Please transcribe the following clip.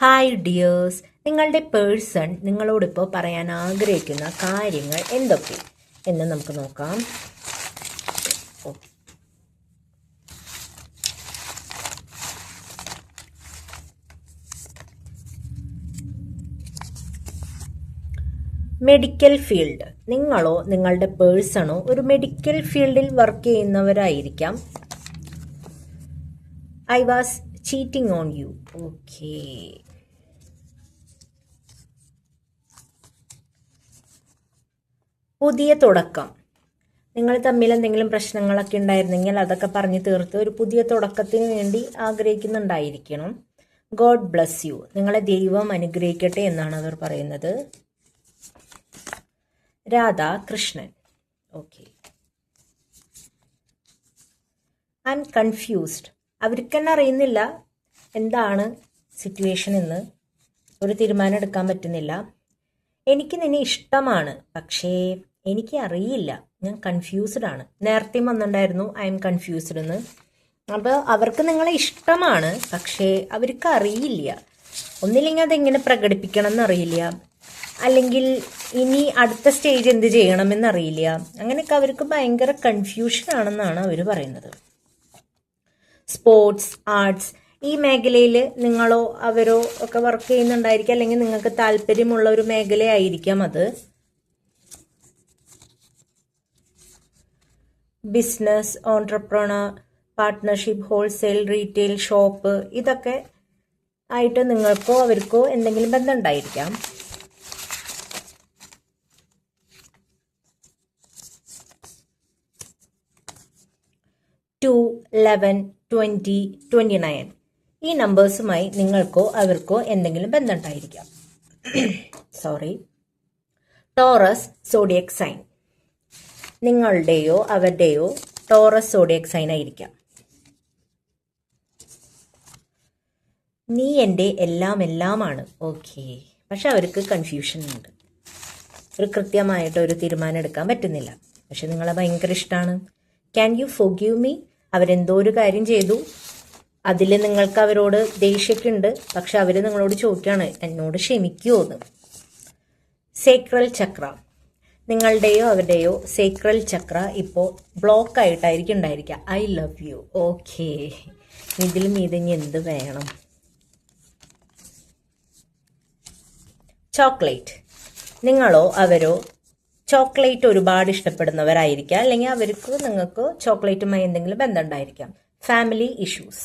Hi dears നിങ്ങളുടെ person നിങ്ങളോടിപ്പോൾ പറയാൻ ആഗ്രഹിക്കുന്ന കാര്യങ്ങൾ എന്തൊക്കെ? എന്ന് നമുക്ക് നോക്കാം. മെഡിക്കൽ ഫീൽഡ് നിങ്ങളോ നിങ്ങളുടെ പേഴ്സണോ ഒരു മെഡിക്കൽ ഫീൽഡിൽ work ചെയ്യുന്നവരായിരിക്കാം. I was cheating on you okay പുതിയ തുടക്കം. നിങ്ങൾ തമ്മിൽ എന്തെങ്കിലും പ്രശ്നങ്ങളൊക്കെ ഉണ്ടായിരുന്നെങ്കിൽ അതൊക്കെ പറഞ്ഞു തീർത്ത് ഒരു പുതിയ തുടക്കത്തിന് വേണ്ടി ആഗ്രഹിക്കുന്നുണ്ടായിരിക്കണം. ഗോഡ് ബ്ലസ് യു നിങ്ങളെ ദൈവം അനുഗ്രഹിക്കട്ടെ എന്നാണ് അവർ പറയുന്നത്. Radha Krishnan okay I am confused അവർക്ക് തന്നെ അറിയുന്നില്ല എന്താണ് സിറ്റുവേഷൻ എന്ന്. ഒരു തീരുമാനം എടുക്കാൻ പറ്റുന്നില്ല. എനിക്ക് നിന്നെ ഇഷ്ടമാണ്. പക്ഷേ എനിക്ക് അറിയില്ല. ഞാൻ കൺഫ്യൂസ്ഡ് ആണ്. നേരത്തെയും വന്നിട്ടുണ്ടായിരുന്നു ഐ എം കൺഫ്യൂസ്ഡ് എന്ന് അപ്പോൾ അവർക്ക് നിങ്ങളെ ഇഷ്ടമാണ്. പക്ഷേ അവർക്ക് അറിയില്ല. ഒന്നില്ലെങ്കിൽ അതെങ്ങനെ പ്രകടിപ്പിക്കണം എന്നറിയില്ല. അല്ലെങ്കിൽ ഇനി അടുത്ത സ്റ്റേജ് എന്ത് ചെയ്യണമെന്നറിയില്ല അങ്ങനെയൊക്കെ അവർക്ക് ഭയങ്കര കൺഫ്യൂഷൻ ആണെന്നാണ് അവർ പറയുന്നത്. സ്പോർട്സ് ആർട്സ് ഈ മേഖലയിൽ നിങ്ങളോ അവരോ ഒക്കെ വർക്ക് ചെയ്യുന്നുണ്ടായിരിക്കാം അല്ലെങ്കിൽ നിങ്ങൾക്ക് താല്പര്യമുള്ള ഒരു മേഖലയായിരിക്കാം അത്. Business entrepreneur partnership wholesale retail shop ഇതൊക്കെ ആയിട്ട് നിങ്ങൾക്കോ അവർക്കോ എന്തെങ്കിലും ബന്ധമുണ്ടായിരിക്കാം. Two eleven twenty twenty nine ഈ നമ്പേഴ്സുമായി നിങ്ങൾക്കോ അവർക്കോ എന്തെങ്കിലും ബന്ധമുണ്ടായിരിക്കാം. സോറി ടോറസ് സോഡിയക് സൈൻ നിങ്ങളുടെയോ അവരുടെയോ ടോറസ് സോഡിയക് സൈൻ ആയിരിക്കാം. നീ എന്റെ എല്ലാം എല്ലാമാണ് ഓക്കെ പക്ഷെ അവർക്ക് കൺഫ്യൂഷൻ ഉണ്ട്. ഒരു കൃത്യമായിട്ട് ഒരു തീരുമാനം എടുക്കാൻ പറ്റുന്നില്ല. പക്ഷെ നിങ്ങളെ ഭയങ്കര ഇഷ്ടമാണ് ക്യാൻ യു ഫോഗീവ് മീ അവരെന്തോ ഒരു കാര്യം ചെയ്തു. അതിൽ നിങ്ങൾക്ക് അവരോട് ദേഷ്യക്കുണ്ട് പക്ഷെ അവർ നിങ്ങളോട് ചോദിക്കുകയാണ് എന്നോട് ക്ഷമിക്കുമോ എന്ന്. സേക്രൽ ചക്ര നിങ്ങളുടെയോ അവരുടെയോ സേക്രൽ ചക്ര ഇപ്പോൾ ബ്ലോക്ക് ആയിട്ടായിരിക്കും ഉണ്ടായിരിക്കുക. ഐ ലവ് യു ഓക്കേ ഇതിൽ മീതിഞ്ഞ് എന്ത് വേണം? ചോക്ലേറ്റ് നിങ്ങളോ അവരോ ചോക്ലേറ്റ് ഒരുപാട് ഇഷ്ടപ്പെടുന്നവരായിരിക്കാം അല്ലെങ്കിൽ അവർക്ക് നിങ്ങൾക്ക് ചോക്ലേറ്റുമായി എന്തെങ്കിലും ബന്ധം ഉണ്ടായിരിക്കാം. Family issues